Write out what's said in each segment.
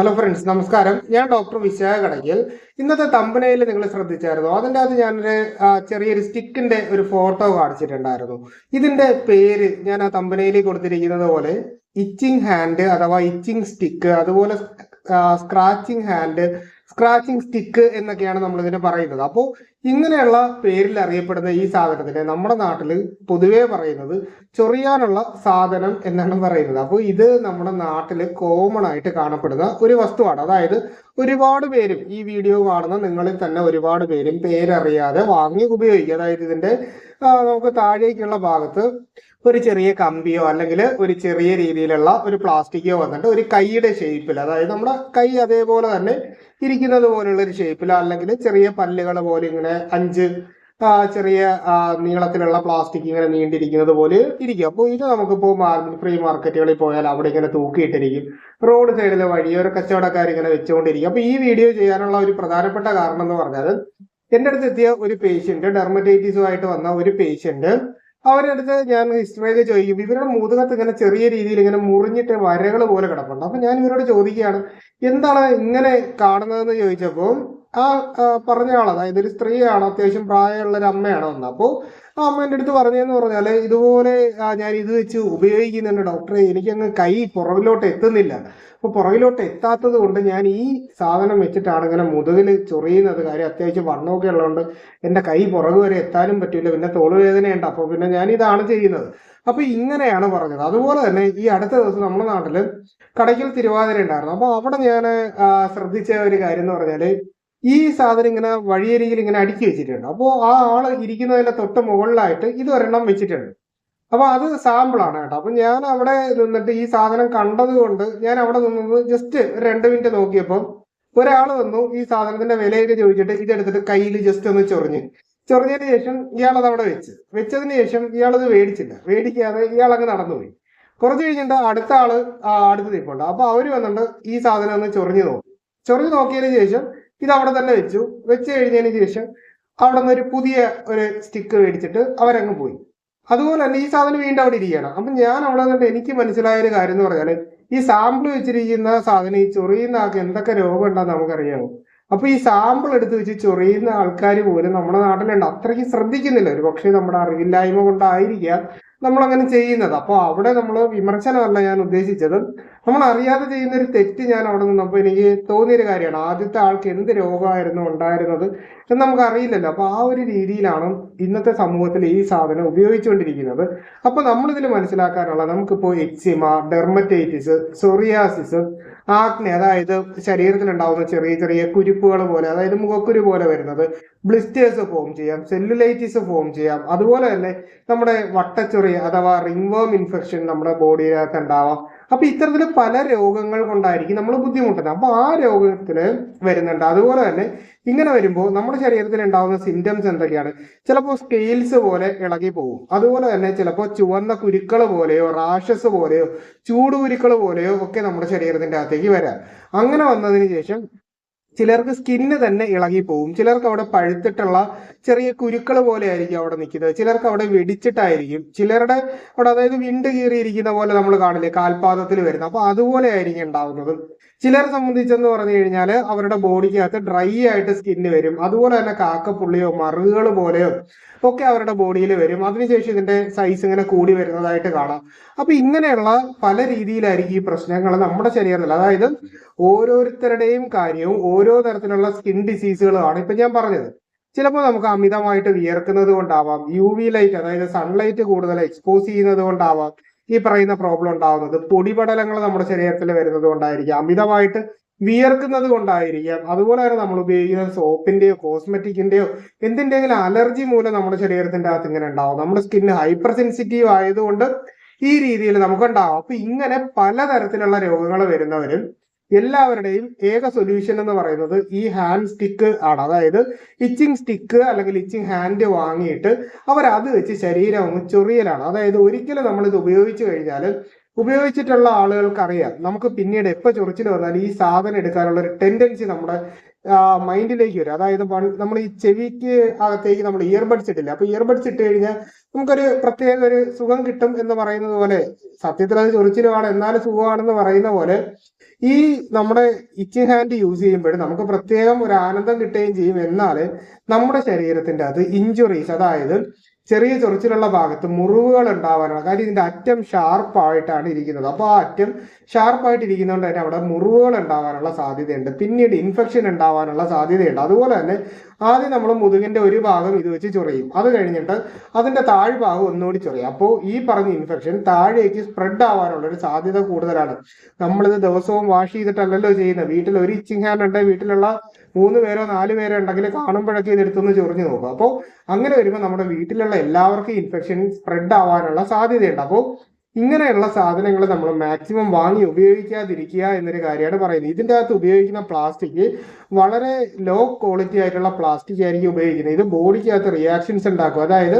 Hello friends നമസ്കാരം. ഞാൻ doctor Vishakha Kadakkal ഇന്നത്തെ തമ്പനയിൽ നിങ്ങൾ ശ്രദ്ധിച്ചായിരുന്നു. അതിന്റെ അകത്ത് ഞാനൊരു ചെറിയൊരു സ്റ്റിക്കിന്റെ ഒരു ഫോട്ടോ കാണിച്ചിട്ടുണ്ടായിരുന്നു. ഇതിന്റെ പേര് ഞാൻ ആ തമ്പനയിൽ കൊടുത്തിരിക്കുന്നത് പോലെ ഇച്ചിങ് ഹാൻഡ് അഥവാ ഇച്ചിങ് സ്റ്റിക്ക് അതുപോലെ സ്ക്രാച്ചിങ് ഹാൻഡ് സ്ക്രാച്ചിങ് സ്റ്റിക്ക് എന്നൊക്കെയാണ് നമ്മൾ ഇതിനെ പറയുന്നത്. അപ്പോൾ ഇങ്ങനെയുള്ള പേരിൽ അറിയപ്പെടുന്ന ഈ സാധനത്തിന് നമ്മുടെ നാട്ടിൽ പൊതുവേ പറയുന്നത് ചൊറിയാനുള്ള സാധനം എന്നാണ് പറയുന്നത്. അപ്പോൾ ഇത് നമ്മുടെ നാട്ടിൽ കോമൺ ആയിട്ട് കാണപ്പെടുന്ന ഒരു വസ്തുവാണ്. അതായത് ഒരുപാട് പേരും ഈ വീഡിയോ കാണുന്ന നിങ്ങളിൽ തന്നെ ഒരുപാട് പേരും പേരറിയാതെ വാങ്ങി ഉപയോഗിക്കുക. അതായത് ഇതിന്റെ നമുക്ക് താഴേക്കുള്ള ഭാഗത്ത് ഒരു ചെറിയ കമ്പിയോ അല്ലെങ്കിൽ ഒരു ചെറിയ രീതിയിലുള്ള ഒരു പ്ലാസ്റ്റിക്കോ വന്നിട്ട് ഒരു കൈയുടെ ഷേപ്പിൽ അതായത് നമ്മുടെ കൈ അതേപോലെ തന്നെ ഇരിക്കുന്നത് പോലുള്ള ഒരു ഷേപ്പിൽ അല്ലെങ്കിൽ ചെറിയ പല്ലുകൾ പോലെ ഇങ്ങനെ അഞ്ച് ആ, ചെറിയ നീളത്തിലുള്ള പ്ലാസ്റ്റിക് ഇങ്ങനെ നീണ്ടിരിക്കുന്നത് പോലെ ഇരിക്കും. അപ്പോൾ ഇത് നമുക്കിപ്പോൾ ഫ്രീ മാർക്കറ്റുകളിൽ പോയാൽ അവിടെ ഇങ്ങനെ തൂക്കിയിട്ടിരിക്കും. റോഡ് സൈഡിലെ വഴിയോര കച്ചവടക്കാർ ഇങ്ങനെ വെച്ചുകൊണ്ടിരിക്കും. അപ്പോൾ ഈ വീഡിയോ ചെയ്യാനുള്ള ഒരു പ്രധാനപ്പെട്ട കാരണം എന്ന് പറഞ്ഞാൽ എന്റെ അടുത്ത് എത്തിയ ഒരു പേഷ്യന്റ് ഡെർമറ്റൈറ്റിസുമായിട്ട് വന്ന ഒരു പേഷ്യന്റ് അവരുടെ അടുത്ത് ഞാൻ ഹിസ്റ്ററിയൊക്കെ ചോദിക്കും. ഇവരുടെ മുതുകത്ത് ഇങ്ങനെ ചെറിയ രീതിയിൽ ഇങ്ങനെ മുറിഞ്ഞിട്ട് വരകൾ പോലെ കിടപ്പുണ്ട്. അപ്പൊ ഞാൻ ഇവരോട് ചോദിക്കുകയാണ് എന്താണ് ഇങ്ങനെ കാണുന്നതെന്ന് ചോദിച്ചപ്പോൾ ആ ആ, പറഞ്ഞ ആൾ അതായത് ഒരു സ്ത്രീയാണ് അത്യാവശ്യം പ്രായമുള്ള ഒരു അമ്മയാണ് വന്നത്. അപ്പോൾ ആ അമ്മേന്റെ അടുത്ത് പറഞ്ഞതെന്ന് പറഞ്ഞാൽ ഇതുപോലെ ഞാൻ ഇത് വെച്ച് ഉപയോഗിക്കുന്നുണ്ട് ഡോക്ടറെ. എനിക്കങ്ങ് കൈ പുറകിലോട്ട് എത്തുന്നില്ല. അപ്പോൾ പുറകിലോട്ട് എത്താത്തത് കൊണ്ട് ഞാൻ ഈ സാധനം വെച്ചിട്ടാണ് ഇങ്ങനെ മുതുകിൽ ചൊറിയുന്നത്. കാര്യം അത്യാവശ്യം വണ്ണമൊക്കെ ഉള്ളതുകൊണ്ട് എന്റെ കൈ പുറകു വരെ എത്താനും പറ്റില്ല. പിന്നെ തോളുവേദനയുണ്ട്. അപ്പോൾ പിന്നെ ഞാൻ ഇതാണ് ചെയ്യുന്നത്. അപ്പോൾ ഇങ്ങനെയാണ് പറഞ്ഞത്. അതുപോലെ തന്നെ ഈ അടുത്ത ദിവസം നമ്മുടെ നാട്ടിൽ കടയ്ക്കൽ തിരുവാതിര ഉണ്ടായിരുന്നു. അപ്പോൾ അവിടെ ഞാൻ ശ്രദ്ധിച്ച ഒരു കാര്യം എന്ന് പറഞ്ഞാൽ ഈ സാധനം ഇങ്ങനെ വഴിയരികിൽ ഇങ്ങനെ അടുക്കി വെച്ചിട്ടുണ്ട്. അപ്പോൾ ആ ആൾ ഇരിക്കുന്നതിന്റെ തൊട്ട് മുകളിലായിട്ട് ഇത് ഒരെണ്ണം വെച്ചിട്ടുണ്ട്. അപ്പൊ അത് സാമ്പിളാണ് കേട്ടോ. അപ്പൊ ഞാൻ അവിടെ നിന്നിട്ട് ഈ സാധനം കണ്ടത് കൊണ്ട് ഞാൻ അവിടെ നിന്നത് ജസ്റ്റ് രണ്ട് മിനിറ്റ് നോക്കിയപ്പോൾ ഒരാൾ വന്നു ഈ സാധനത്തിന്റെ വിലയൊക്കെ ചോദിച്ചിട്ട് ഇതെടുത്തിട്ട് കയ്യിൽ ജസ്റ്റ് ഒന്ന് ചൊറിഞ്ഞ്. ചൊറിഞ്ഞതിന് ശേഷം ഇയാൾ അത് അവിടെ വെച്ച്. വെച്ചതിന് ശേഷം ഇയാളത് മേടിച്ചില്ല. മേടിക്കാതെ ഇയാൾ അങ്ങ് നടന്നുപോയി കുറച്ച് കഴിഞ്ഞിട്ട് അടുത്ത ആൾ അടുത്ത് നിൽപ്പുണ്ട് അപ്പൊ അവർ വന്നിട്ട് ഈ സാധനം ഒന്ന് ചൊറിഞ്ഞു നോക്കി. ചൊറിഞ്ഞു നോക്കിയതിന് ശേഷം ഇത് അവിടെ തന്നെ വെച്ചു. വെച്ച് കഴിഞ്ഞതിന് ശേഷം അവിടെ നിന്ന് ഒരു പുതിയ ഒരു സ്റ്റിക്ക് മേടിച്ചിട്ട് അവരങ്ങ് പോയി. അതുപോലെ തന്നെ ഈ സാധനം വീണ്ടും അവിടെ ഇരിക്കുകയാണ്. അപ്പം ഞാൻ അവിടെ നിന്നിട്ട് എനിക്ക് മനസ്സിലായ ഒരു കാര്യം എന്ന് പറഞ്ഞാൽ ഈ സാമ്പിൾ വെച്ചിരിക്കുന്ന സാധനം ഈ ചൊറിയുന്ന ആൾക്ക് എന്തൊക്കെ രോഗം ഉണ്ടെന്ന് നമുക്കറിയാമോ അപ്പൊ ഈ സാമ്പിൾ എടുത്ത് വെച്ച് ചൊറിയുന്ന ആൾക്കാർ പോലും നമ്മുടെ നാട്ടിലുണ്ട്. അത്രയ്ക്ക് ശ്രദ്ധിക്കുന്നില്ല. ഒരു പക്ഷേ നമ്മുടെ അറിവില്ലായ്മ കൊണ്ടായിരിക്കാം നമ്മൾ അങ്ങനെ ചെയ്യുന്നത്. അപ്പോൾ അവിടെ നമ്മൾ വിമർശനമല്ല ഞാൻ ഉദ്ദേശിച്ചത്. നമ്മൾ അറിയാതെ ചെയ്യുന്ന ഒരു തെറ്റ് ഞാൻ അവിടെ നിന്നപ്പോൾ എനിക്ക് തോന്നിയൊരു കാര്യമാണ്. ആദ്യത്തെ ആൾക്ക് എന്ത് രോഗമായിരുന്നു ഉണ്ടായിരുന്നത് എന്ന് നമുക്ക് അറിയില്ലല്ലോ അപ്പൊ ആ ഒരു രീതിയിലാണ് ഇന്നത്തെ സമൂഹത്തിൽ ഈ സാധനം ഉപയോഗിച്ചുകൊണ്ടിരിക്കുന്നത്. അപ്പൊ നമ്മളിതിൽ മനസ്സിലാക്കാനുള്ള നമുക്കിപ്പോൾ എക്സിമ ഡെർമറ്റൈറ്റിസ് സൊറിയാസിസ് ആക്നെ അതായത് ശരീരത്തിൽ ഉണ്ടാവുന്ന ചെറിയ ചെറിയ കുരുപ്പുകൾ പോലെ അതായത് മുഖക്കുരു പോലെ വരുന്നത്. ബ്ലിസ്റ്റേഴ്സ് ഫോം ചെയ്യാം സെല്ലുലൈറ്റിസ് ഫോം ചെയ്യാം. അതുപോലെ തന്നെ നമ്മുടെ വട്ടച്ചൊറി അഥവാ റിംഗ്വേം ഇൻഫെക്ഷൻ നമ്മുടെ ബോഡിയിലൊക്കെ ഉണ്ടാവാം. അപ്പൊ ഇത്തരത്തിൽ പല രോഗങ്ങൾ കൊണ്ടായിരിക്കും നമ്മൾ ബുദ്ധിമുട്ടുന്നത്. അപ്പൊ ആ രോഗത്തിന് വരുന്നുണ്ട്. അതുപോലെ തന്നെ ഇങ്ങനെ വരുമ്പോൾ നമ്മുടെ ശരീരത്തിൽ ഉണ്ടാകുന്ന സിംറ്റംസ് എന്തൊക്കെയാണ്? ചിലപ്പോൾ സ്കെയിൽസ് പോലെ ഇളകി പോകും അതുപോലെ തന്നെ ചിലപ്പോൾ ചുവന്ന കുരുക്കൾ പോലെയോ റാഷസ് പോലെയോ ചൂടുകുരുക്കൾ പോലെയോ ഒക്കെ നമ്മുടെ ശരീരത്തിന്റെ അകത്തേക്ക് വരാം. അങ്ങനെ വന്നതിന് ശേഷം ചിലർക്ക് സ്കിന്ന് തന്നെ ഇളകി പോകും ചിലർക്ക് അവിടെ പഴുത്തിട്ടുള്ള ചെറിയ കുരുക്കൾ പോലെ ആയിരിക്കും അവിടെ നിൽക്കുന്നത്. ചിലർക്ക് അവിടെ വെടിച്ചിട്ടായിരിക്കും. ചിലരുടെ അവിടെ അതായത് വിണ്ട് കീറിയിരിക്കുന്ന പോലെ നമ്മൾ കാണില്ലേ കാൽപാദത്തിൽ വരുന്നത് അപ്പൊ അതുപോലെ ആയിരിക്കും ഉണ്ടാവുന്നത്. ചിലരെ സംബന്ധിച്ചെന്ന് പറഞ്ഞു കഴിഞ്ഞാൽ അവരുടെ ബോഡിക്കകത്ത് ഡ്രൈ ആയിട്ട് സ്കിന്ന് വരും. അതുപോലെ തന്നെ കാക്കപ്പുള്ളിയോ മറുകൾ പോലെയോ ഒക്കെ അവരുടെ ബോഡിയിൽ വരും. അതിനുശേഷം ഇതിന്റെ സൈസ് ഇങ്ങനെ കൂടി വരുന്നതായിട്ട് കാണാം. അപ്പൊ ഇങ്ങനെയുള്ള പല രീതിയിലായിരിക്കും ഈ പ്രശ്നങ്ങൾ നമ്മുടെ ശരീരത്തിൽ. അതായത് ഓരോരുത്തരുടെയും കാര്യവും ഓരോ തരത്തിലുള്ള സ്കിൻ ഡിസീസുകളുമാണ് ഇപ്പൊ ഞാൻ പറഞ്ഞത് ചിലപ്പോൾ നമുക്ക് അമിതമായിട്ട് വിയർക്കുന്നത് കൊണ്ടാവാം യു വി ലൈറ്റ് അതായത് സൺലൈറ്റ് കൂടുതൽ എക്സ്പോസ് ചെയ്യുന്നത് കൊണ്ടാവാം ഈ പറയുന്ന പ്രോബ്ലം ഉണ്ടാവുന്നത്. പൊടിപടലങ്ങൾ നമ്മുടെ ശരീരത്തിൽ വരുന്നത് കൊണ്ടായിരിക്കാം അമിതമായിട്ട് വിയർക്കുന്നത് കൊണ്ടായിരിക്കാം. അതുപോലെ തന്നെ നമ്മൾ ഉപയോഗിക്കുന്ന സോപ്പിന്റെയോ കോസ്മെറ്റിക്കിന്റെയോ എന്തിന്റെങ്കിലും അലർജി മൂലം നമ്മുടെ ശരീരത്തിന്റെ അകത്ത് ഇങ്ങനെ ഉണ്ടാവും. നമ്മുടെ സ്കിന്ന് ഹൈപ്പർ സെൻസിറ്റീവ് ആയതുകൊണ്ട് ഈ രീതിയിൽ നമുക്കുണ്ടാവും. അപ്പൊ ഇങ്ങനെ പലതരത്തിലുള്ള രോഗങ്ങൾ വരുന്നവരും എല്ലാവരുടെയും ഏക സൊല്യൂഷൻ എന്ന് പറയുന്നത് ഈ ഹാൻഡ് സ്റ്റിക്ക് ആണ്. അതായത് ഇച്ചിങ് സ്റ്റിക്ക് അല്ലെങ്കിൽ ഇച്ചിങ് ഹാൻഡ് വാങ്ങിയിട്ട് അവർ അത് വെച്ച് ശരീരം ഒന്ന് ചൊറിയലാണ്. അതായത് ഒരിക്കലും നമ്മൾ ഇത് ഉപയോഗിച്ചു കഴിഞ്ഞാൽ ഉപയോഗിച്ചിട്ടുള്ള ആളുകൾക്ക് അറിയാം നമുക്ക് പിന്നീട് എപ്പോൾ ചൊറിച്ചിൽ വന്നാൽ ഈ സാധനം എടുക്കാനുള്ള ഒരു ടെൻഡൻസി നമ്മുടെ മൈൻഡിലേക്ക് വരും. അതായത് നമ്മൾ ഈ ചെവിക്ക് അകത്തേക്ക് നമ്മൾ ഇയർബഡ്സ് ഇട്ടില്ല? അപ്പൊ ഇയർബഡ്സ് ഇട്ട് കഴിഞ്ഞാൽ നമുക്കൊരു പ്രത്യേക ഒരു സുഖം കിട്ടും എന്ന് പറയുന്നത് പോലെ സത്യത്തിൽ അത് ചൊറിച്ചിലുമാണ് എന്നാലും സുഖമാണെന്ന് പറയുന്ന പോലെ ഈ നമ്മുടെ ഇച്ചിങ് ഹാൻഡ് യൂസ് ചെയ്യുമ്പോൾ നമുക്ക് പ്രത്യേകം ഒരു ആനന്ദം കിട്ടുകയും ചെയ്യും എന്നാൽ നമ്മുടെ ശരീരത്തിന്റെ അത് ഇഞ്ചുറീസ് അതായത് ചെറിയ ചൊറിച്ചിലുള്ള ഭാഗത്ത് മുറിവുകൾ ഉണ്ടാവാനുള്ള കാര്യം ഇതിന്റെ അറ്റം ഷാർപ്പായിട്ടാണ് ഇരിക്കുന്നത്. അപ്പോൾ ആ അറ്റം ഷാർപ്പായിട്ട് ഇരിക്കുന്നതുകൊണ്ട് തന്നെ അവിടെ മുറിവുകൾ ഉണ്ടാവാനുള്ള സാധ്യതയുണ്ട്. പിന്നീട് ഇൻഫെക്ഷൻ ഉണ്ടാവാനുള്ള സാധ്യതയുണ്ട്. അതുപോലെ തന്നെ ആദ്യം നമ്മൾ മുതുകിന്റെ ഒരു ഭാഗം ഇത് വെച്ച് ചൊറിയും. അത് കഴിഞ്ഞിട്ട് അതിന്റെ താഴ്ഭാഗം ഒന്നുകൂടി ചൊറിയും. അപ്പോൾ ഈ പറഞ്ഞ ഇൻഫെക്ഷൻ താഴേക്ക് സ്പ്രെഡ് ആവാനുള്ള ഒരു സാധ്യത കൂടുതലാണ്. നമ്മളിത് ദിവസവും വാഷ് ചെയ്തിട്ടല്ലല്ലോ ചെയ്യുന്നത്. വീട്ടിൽ ഒരു ഇച്ചിങ് ഹാൻഡ് ഉണ്ട്. വീട്ടിലുള്ള മൂന്ന് പേരോ നാല് പേരോ ഉണ്ടെങ്കിൽ കാണുമ്പോഴൊക്കെ ഇതെടുത്തൊന്ന് ചൊറിഞ്ഞു നോക്കും അപ്പോൾ അങ്ങനെ വരുമ്പോൾ നമ്മുടെ വീട്ടിലുള്ള എല്ലാവർക്കും ഇൻഫെക്ഷൻ സ്പ്രെഡ് ആവാനുള്ള സാധ്യതയുണ്ട്. അപ്പോൾ ഇങ്ങനെയുള്ള സാധനങ്ങൾ നമ്മൾ മാക്സിമം വാങ്ങി ഉപയോഗിക്കാതിരിക്കുക എന്നൊരു കാര്യമാണ് പറയുന്നത്. ഇതിന്റെ അകത്ത് ഉപയോഗിക്കുന്ന പ്ലാസ്റ്റിക് വളരെ ലോ ക്വാളിറ്റി ആയിട്ടുള്ള പ്ലാസ്റ്റിക് ആയിരിക്കും ഉപയോഗിക്കുന്നത്. ഇത് ബോഡിക്കകത്ത് റിയാക്ഷൻസ് ഉണ്ടാക്കും. അതായത്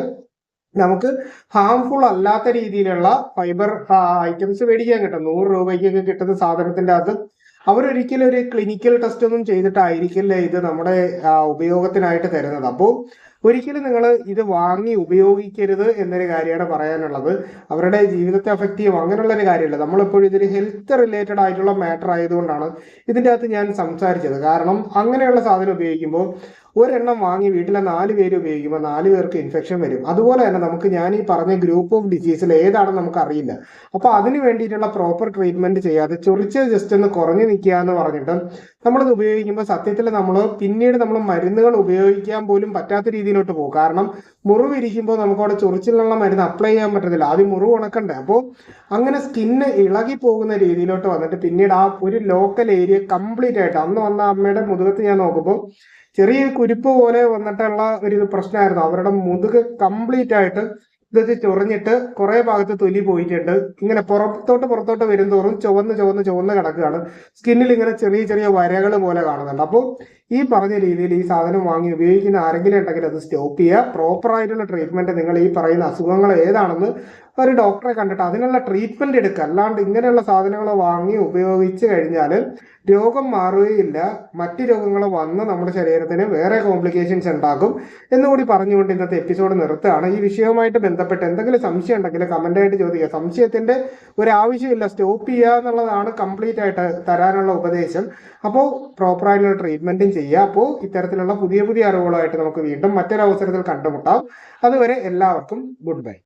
നമുക്ക് ഹാംഫുൾ അല്ലാത്ത രീതിയിലുള്ള ഫൈബർ ഐറ്റംസ് മേടിക്കാൻ കിട്ടും. നൂറ് രൂപയ്ക്കൊക്കെ കിട്ടുന്ന സാധനത്തിന്റെ അകത്ത്. അവരൊരിക്കലും ഒരു ക്ലിനിക്കൽ ടെസ്റ്റ് ഒന്നും ചെയ്തിട്ടായിരിക്കില്ല ഇത് നമ്മുടെ ഉപയോഗത്തിനായിട്ട് തരുന്നത്. അപ്പോൾ ഒരിക്കലും നിങ്ങൾ ഇത് വാങ്ങി ഉപയോഗിക്കരുത് എന്നൊരു കാര്യമാണ് പറയാനുള്ളത്. അവരുടെ ജീവിതത്തെ അഫക്റ്റ് ചെയ്യും. അങ്ങനെയുള്ള ഒരു കാര്യമല്ല. നമ്മളിപ്പോഴും ഇതൊരു ഹെൽത്ത് റിലേറ്റഡ് ആയിട്ടുള്ള മാറ്റർ ആയതുകൊണ്ടാണ് ഇതിന്റെ അകത്ത് ഞാൻ സംസാരിച്ചത്. കാരണം അങ്ങനെയുള്ള സാധനം ഉപയോഗിക്കുമ്പോൾ ഒരെണ്ണം വാങ്ങി വീട്ടിലെ നാല് പേര് ഉപയോഗിക്കുമ്പോൾ നാല് പേർക്ക് ഇൻഫെക്ഷൻ വരും. അതുപോലെ തന്നെ നമുക്ക് ഞാൻ ഈ പറഞ്ഞ ഗ്രൂപ്പ് ഓഫ് ഡിസീസിൽ ഏതാണെന്ന് നമുക്ക് അറിയില്ല അപ്പോൾ അതിന് വേണ്ടിയിട്ടുള്ള പ്രോപ്പർ ട്രീറ്റ്മെന്റ് ചെയ്യാതെ ചൊറിച്ച് ജസ്റ്റ് ഒന്ന് കുറഞ്ഞു നിൽക്കുക എന്ന് പറഞ്ഞിട്ട് നമ്മളിത് ഉപയോഗിക്കുമ്പോൾ സത്യത്തിൽ നമ്മൾ പിന്നീട് നമ്മൾ മരുന്നുകൾ ഉപയോഗിക്കാൻ പോലും പറ്റാത്ത രീതിയിലോട്ട് പോകും. കാരണം മുറിവിരിക്കുമ്പോൾ നമുക്ക് അവിടെ ചൊറിച്ചിലുള്ള മരുന്ന് അപ്ലൈ ചെയ്യാൻ പറ്റത്തില്ല. ആദ്യം മുറിവ് ഉണക്കണ്ടേ? അപ്പോൾ അങ്ങനെ സ്കിന്ന് ഇളകി പോകുന്ന രീതിയിലോട്ട് വന്നിട്ട് പിന്നീട് ആ ഒരു ലോക്കൽ ഏരിയ കംപ്ലീറ്റ് ആയിട്ട് അന്ന് വന്ന അമ്മയുടെ മുതുകത്ത് ഞാൻ നോക്കുമ്പോൾ ചെറിയ കുരിപ്പ് പോലെ വന്നിട്ടുള്ള ഒരു പ്രശ്നമായിരുന്നു. അവരുടെ മുതുക് കംപ്ലീറ്റ് ആയിട്ട് ഇതൊക്കെ ചൊറിഞ്ഞിട്ട് കുറെ ഭാഗത്ത് തൊലി പോയിട്ടുണ്ട്. ഇങ്ങനെ പുറത്തോട്ട് പുറത്തോട്ട് വരുന്തോറും ചുവന്ന് ചുവന്ന് ചുവന്ന് കിടക്കുകയാണ്. സ്കിന്നിൽ ഇങ്ങനെ ചെറിയ ചെറിയ വരകൾ പോലെ കാണുന്നുണ്ട്. അപ്പോൾ ഈ പറഞ്ഞ രീതിയിൽ ഈ സാധനം വാങ്ങി ഉപയോഗിക്കുന്ന ആരെങ്കിലും ഉണ്ടെങ്കിൽ അത് സ്റ്റോപ്പ് ചെയ്യുക. പ്രോപ്പർ ആയിട്ടുള്ള ട്രീറ്റ്മെന്റ് നിങ്ങൾ ഈ പറയുന്ന അസുഖങ്ങൾ ഏതാണെന്ന് ഒരു ഡോക്ടറെ കണ്ടിട്ട് അതിനുള്ള ട്രീറ്റ്മെന്റ് എടുക്കുക. അല്ലാണ്ട് ഇങ്ങനെയുള്ള സാധനങ്ങൾ വാങ്ങി ഉപയോഗിച്ച് കഴിഞ്ഞാൽ രോഗം മാറുകയില്ല. മറ്റു രോഗങ്ങൾ വന്ന് നമ്മുടെ ശരീരത്തിന് വേറെ കോംപ്ലിക്കേഷൻസ് ഉണ്ടാകും എന്നുകൂടി പറഞ്ഞുകൊണ്ട് ഇന്നത്തെ എപ്പിസോഡ് നിർത്തുകയാണ്. ഈ വിഷയവുമായിട്ട് ബന്ധപ്പെട്ട് എന്തെങ്കിലും സംശയം ഉണ്ടെങ്കിൽ കമന്റ് ആയിട്ട് ചോദിക്കുക. സംശയത്തിന്റെ ഒരു ആവശ്യമില്ല. സ്റ്റോപ്പ് ചെയ്യുക എന്നുള്ളതാണ് കംപ്ലീറ്റ് ആയിട്ട് തരാനുള്ള ഉപദേശം. അപ്പോൾ പ്രോപ്പറായിട്ടുള്ള ട്രീറ്റ്മെന്റും ചെയ്യുക. അപ്പോൾ ഇത്തരത്തിലുള്ള പുതിയ പുതിയ അറിവുകളായിട്ട് നമുക്ക് വീണ്ടും മറ്റൊരവസരത്തിൽ കണ്ടുമുട്ടാം. അതുവരെ എല്ലാവർക്കും ഗുഡ് ബൈ